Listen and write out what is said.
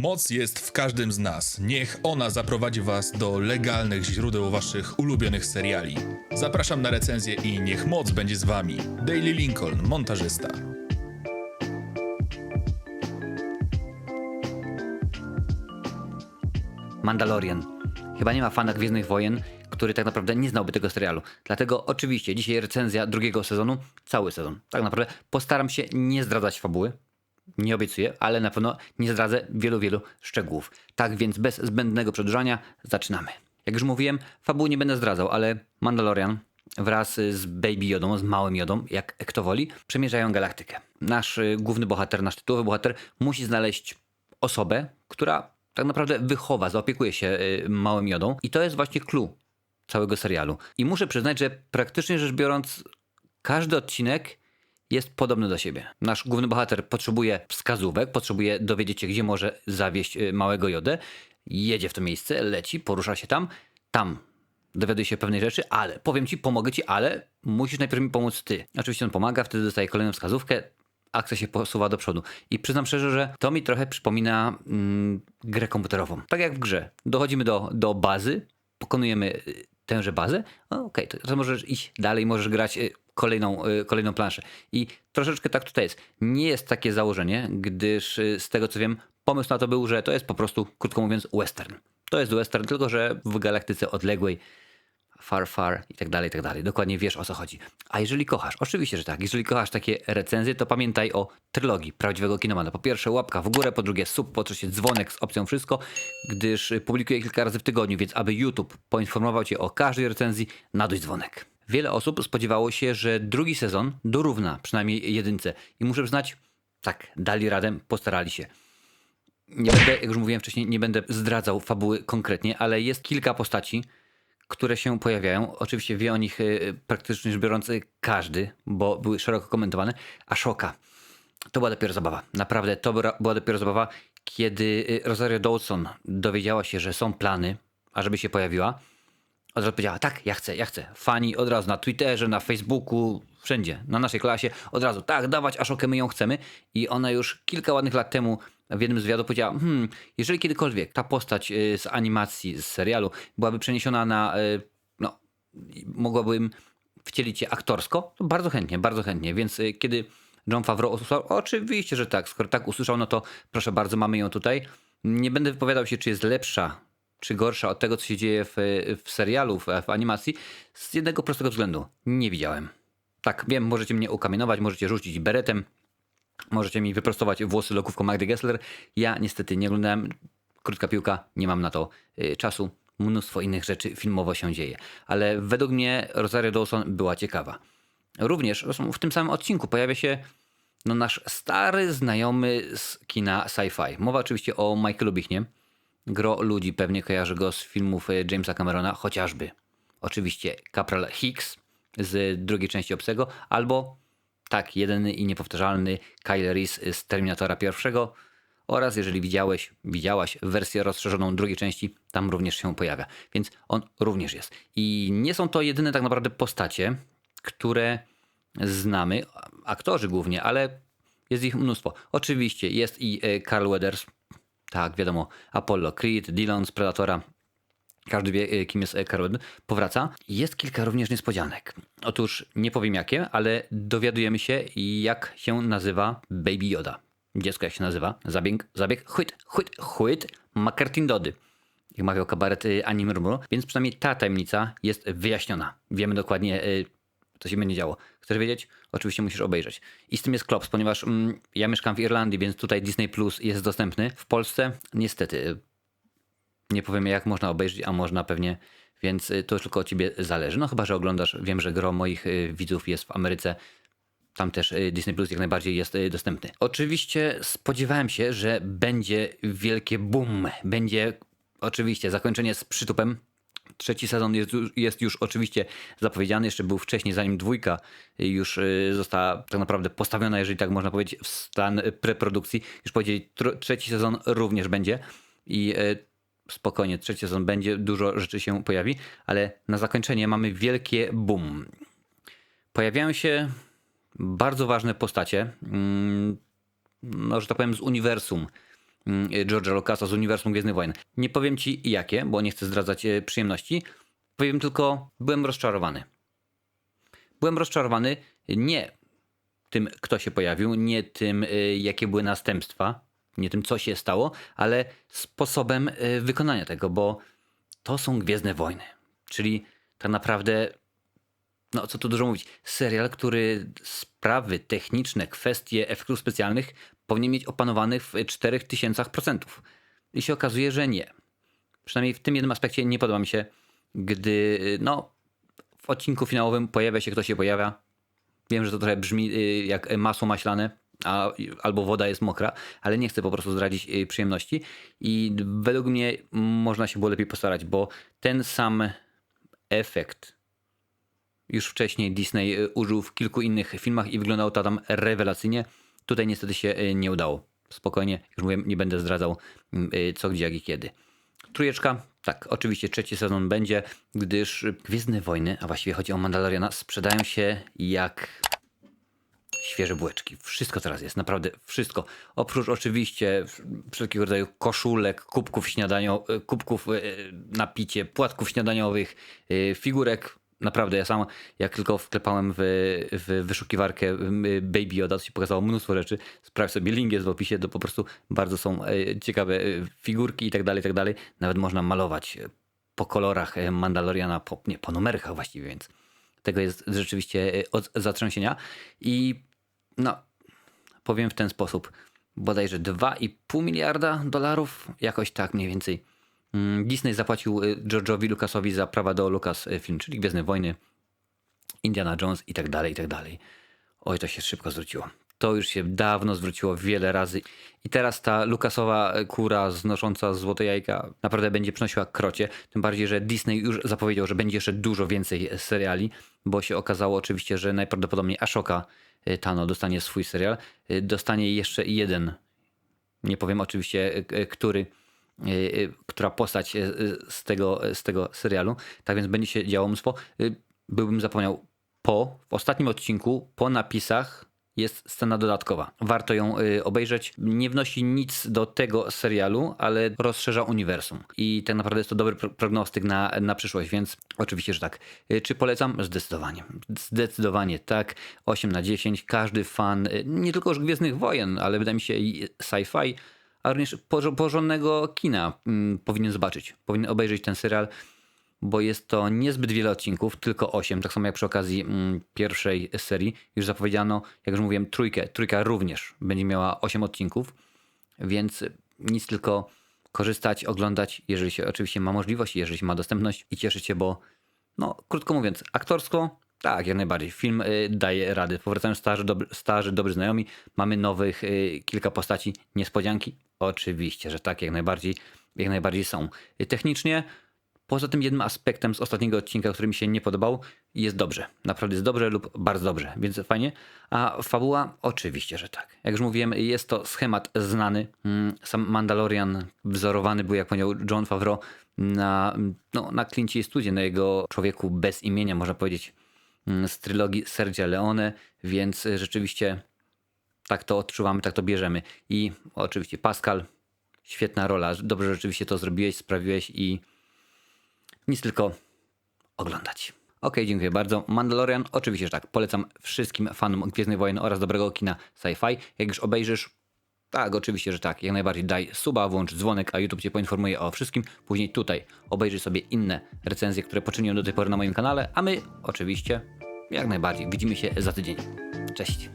Moc jest w każdym z nas. Niech ona zaprowadzi Was do legalnych źródeł Waszych ulubionych seriali. Zapraszam na recenzję i niech moc będzie z Wami. Daily Lincoln, montażysta. Mandalorian. Chyba nie ma fana Gwiezdnych Wojen, który tak naprawdę nie znałby tego serialu. Dlatego oczywiście dzisiaj recenzja drugiego sezonu, cały sezon. Tak naprawdę postaram się nie zdradzać fabuły. Nie obiecuję, ale na pewno nie zdradzę wielu, wielu szczegółów. Tak więc bez zbędnego przedłużania zaczynamy. Jak już mówiłem, fabuły nie będę zdradzał, ale Mandalorian wraz z Baby Jodą, z małym Jodą, jak kto woli, przemierzają galaktykę. Nasz y, główny bohater, nasz tytułowy bohater musi znaleźć osobę, która tak naprawdę wychowa, zaopiekuje się y, małym Jodą i to jest właśnie clue całego serialu. I muszę przyznać, że praktycznie rzecz biorąc każdy odcinek jest podobny do siebie. Nasz główny bohater potrzebuje wskazówek, potrzebuje dowiedzieć się, gdzie może zawieść y, małego Jodę. Jedzie w to miejsce, leci, porusza się tam, tam dowiaduje się pewnej rzeczy, ale powiem ci, pomogę ci, ale musisz najpierw mi pomóc ty. Oczywiście on pomaga, wtedy dostaje kolejną wskazówkę, akcja się posuwa do przodu. I przyznam szczerze, że to mi trochę przypomina mm, grę komputerową. Tak jak w grze. Dochodzimy do, do bazy, pokonujemy y, tęże bazę, no, okej, to, to możesz iść dalej, możesz grać y, kolejną, y, kolejną planszę. I troszeczkę tak tutaj jest. Nie jest takie założenie, gdyż y, z tego co wiem, pomysł na to był, że to jest po prostu, krótko mówiąc, western. To jest western, tylko że w galaktyce odległej, far, far i tak dalej, i tak dalej. Dokładnie wiesz o co chodzi. A jeżeli kochasz, oczywiście, że tak, jeżeli kochasz takie recenzje, to pamiętaj o trylogii prawdziwego kinomana. Po pierwsze łapka w górę, po drugie sub, po trzecie dzwonek z opcją wszystko, gdyż y, publikuję kilka razy w tygodniu, więc aby YouTube poinformował cię o każdej recenzji, naduj dzwonek. Wiele osób spodziewało się, że drugi sezon dorówna przynajmniej jedynce. I muszę przyznać, tak, dali radę, postarali się. Nie będę, jak już mówiłem wcześniej, nie będę zdradzał fabuły konkretnie, ale jest kilka postaci, które się pojawiają. Oczywiście wie o nich y, praktycznie rzecz biorąc y, każdy, bo były szeroko komentowane. A Szoka. To była dopiero zabawa. Naprawdę, to była- dopiero zabawa, kiedy y, Rosario Dawson dowiedziała się, że są plany, ażeby się pojawiła. Od razu powiedziała, tak, ja chcę, ja chcę. Fani od razu na Twitterze, na Facebooku, wszędzie, na naszej klasie, od razu, tak, dawać Ashokę, my ją chcemy. I ona już kilka ładnych lat temu w jednym z wywiadów powiedziała, hmm, jeżeli kiedykolwiek ta postać y, z animacji, z serialu byłaby przeniesiona na, y, no, mogłabym wcielić je aktorsko, to bardzo chętnie, bardzo chętnie. Więc y, kiedy John Favreau usłyszał, oczywiście, że tak, skoro tak usłyszał, no to proszę bardzo, mamy ją tutaj. Nie będę wypowiadał się, czy jest lepsza, czy gorsza od tego, co się dzieje w, w serialu, w, w animacji, z jednego prostego względu. Nie widziałem. Tak, wiem, możecie mnie ukamienować, możecie rzucić beretem, możecie mi wyprostować włosy lokówką Magdy Gessler. Ja niestety nie oglądałem. Krótka piłka, nie mam na to y, czasu. Mnóstwo innych rzeczy filmowo się dzieje. Ale według mnie Rosario Dawson była ciekawa. Również w tym samym odcinku pojawia się no, nasz stary znajomy z kina sci-fi. Mowa oczywiście o Michaelu Bichnie. Gro ludzi pewnie kojarzy go z filmów y, Jamesa Camerona, chociażby oczywiście Capral Hicks z drugiej części Obsego, albo tak, jedyny i niepowtarzalny Kyle Reese z Terminatora pierwszego oraz jeżeli widziałeś, widziałaś wersję rozszerzoną drugiej części, tam również się pojawia. Więc on również jest. I nie są to jedyne tak naprawdę postacie, które znamy, aktorzy głównie, ale jest ich mnóstwo. Oczywiście jest i e, Carl Weathers, tak wiadomo, Apollo Creed, Dillon z Predatora, każdy wie, y, kim jest Carol. Powraca. Jest kilka również niespodzianek. Otóż nie powiem jakie, ale dowiadujemy się, jak się nazywa Baby Yoda. Dziecko jak się nazywa? Zabieg, zabieg, chwyt, chwyt, chwyt, McCartin Dody. Jak mawiał kabaret y, Ani Murmuru. Więc przynajmniej ta tajemnica jest wyjaśniona. Wiemy dokładnie, co się będzie działo. Chcesz wiedzieć? Oczywiście musisz obejrzeć. I z tym jest klops, ponieważ mm, ja mieszkam w Irlandii, więc tutaj Disney Plus jest dostępny. W Polsce niestety nie powiemy jak można obejrzeć, a można pewnie, więc y, to już tylko od ciebie zależy. No chyba, że oglądasz, wiem, że gro moich y, widzów jest w Ameryce. Tam też y, Disney Plus jak najbardziej jest dostępny. Oczywiście spodziewałem się, że będzie wielkie boom. Będzie oczywiście zakończenie z przytupem. Trzeci sezon jest, jest już oczywiście zapowiedziany, jeszcze był wcześniej, zanim dwójka już y, została tak naprawdę postawiona, jeżeli tak można powiedzieć, w stan preprodukcji. Już powiedzieli, tr- trzeci sezon również będzie i y, spokojnie, trzeci sezon będzie, dużo rzeczy się pojawi, ale na zakończenie mamy wielkie boom. Pojawiają się bardzo ważne postacie, mm, no, że tak powiem, z uniwersum George'a Lucasa z uniwersum Gwiezdnych Wojen. Nie powiem ci jakie, bo nie chcę zdradzać e, przyjemności. Powiem tylko, byłem rozczarowany. Byłem rozczarowany nie tym, kto się pojawił, nie tym, y, jakie były następstwa, nie tym, co się stało, ale sposobem y, wykonania tego, bo to są Gwiezdne Wojny. Czyli tak naprawdę, no co tu dużo mówić, serial, który sprawy techniczne, kwestie efektów specjalnych powinien mieć opanowanych w 4000%. I się okazuje, że nie. Przynajmniej w tym jednym aspekcie nie podoba mi się, gdy no, w odcinku finałowym pojawia się, kto się pojawia, Wiem, że to trochę brzmi y, jak masło maślane, a, albo woda jest mokra, ale nie chcę po prostu zdradzić y, przyjemności. I według mnie można się było lepiej postarać, bo ten sam efekt już wcześniej Disney y, użył w kilku innych filmach i wyglądało to tam rewelacyjnie. Tutaj niestety się y, nie udało. Spokojnie, już mówię, nie będę zdradzał mm, y, co, gdzie, jak i kiedy. Trójeczka, tak, oczywiście trzeci sezon będzie, gdyż Gwiezdne Wojny, a właściwie chodzi o Mandaloriana, sprzedają się jak świeże bułeczki. Wszystko teraz jest, naprawdę wszystko. Oprócz oczywiście wszelkiego rodzaju koszulek, kubków śniadaniowych, kubków e, napicie, płatków śniadaniowych, e, figurek. Naprawdę, ja sam jak tylko wklepałem w, w wyszukiwarkę Baby Yoda, to się pokazało mnóstwo rzeczy. Sprawdź sobie, link jest w opisie, to po prostu bardzo są e, ciekawe e, figurki i tak dalej, i tak dalej. Nawet można malować e, po kolorach Mandaloriana, po, nie, po numerkach właściwie, więc tego jest rzeczywiście od zatrząsienia. I no, powiem w ten sposób, bodajże 2,5 miliarda dolarów, jakoś tak mniej więcej. Mm, Disney zapłacił y, George'owi Lucasowi za prawa do Lucasfilm, czyli Gwiezdne Wojny, Indiana Jones i tak dalej, i tak dalej. Oj, to się szybko zwróciło. To już się dawno zwróciło wiele razy. I teraz ta Lucasowa kura znosząca złote jajka naprawdę będzie przynosiła krocie. Tym bardziej, że Disney już zapowiedział, że będzie jeszcze dużo więcej seriali, bo się okazało oczywiście, że najprawdopodobniej Ashoka y, Tano dostanie swój serial. Y, Dostanie jeszcze jeden, nie powiem oczywiście y, y, który, y, y, która postać y, y, z tego, z tego serialu. Tak więc będzie się działo mnóstwo. Y, Byłbym zapomniał, po, w ostatnim odcinku, po napisach jest scena dodatkowa. Warto ją y, obejrzeć. Nie wnosi nic do tego serialu, ale rozszerza uniwersum. I tak naprawdę jest to dobry pro- prognostyk na, na przyszłość, więc oczywiście, że tak. Y, czy polecam? Zdecydowanie. Zdecydowanie tak. 8 na 10. Każdy fan, nie tylko już Gwiezdnych Wojen, ale wydaje mi się sci-fi, a również porządnego kina mm, powinien zobaczyć. Powinien obejrzeć ten serial bo jest to niezbyt wiele odcinków, tylko 8, tak samo jak przy okazji mm, pierwszej serii. Już zapowiedziano, jak już mówiłem, trójkę. Trójka również będzie miała 8 odcinków, więc nic tylko korzystać, oglądać, jeżeli się oczywiście ma możliwość, jeżeli się ma dostępność i cieszyć się, bo no, krótko mówiąc, aktorsko, tak, jak najbardziej. Film y, daje rady. Powracają starzy, dobry, starzy, dobrzy znajomi. Mamy nowych y, kilka postaci. Niespodzianki? Oczywiście, że tak, jak najbardziej, jak najbardziej są. Y, technicznie, poza tym jednym aspektem z ostatniego odcinka, który mi się nie podobał, jest dobrze. Naprawdę jest dobrze lub bardzo dobrze, więc fajnie. A fabuła? Oczywiście, że tak. Jak już mówiłem, jest to schemat znany. Mm, Sam Mandalorian wzorowany był, jak powiedział John Favreau, na, no, na Clint Eastwoodzie, na jego człowieku bez imienia, można powiedzieć, z trylogii Sergia Leone, więc y, rzeczywiście tak to odczuwamy, tak to bierzemy. I oczywiście Pascal, świetna rola. Dobrze rzeczywiście to zrobiłeś, sprawiłeś i nic tylko oglądać. Okej, dziękuję bardzo. Mandalorian, oczywiście, że tak. Polecam wszystkim fanom Gwiezdnych Wojen oraz dobrego kina sci-fi. Jak już obejrzysz, tak, oczywiście, że tak. Jak najbardziej daj suba, włącz dzwonek, a YouTube cię poinformuje o wszystkim. Później tutaj obejrzyj sobie inne recenzje, które poczyniłem do tej pory na moim kanale, a my oczywiście, jak najbardziej, widzimy się za tydzień. Cześć.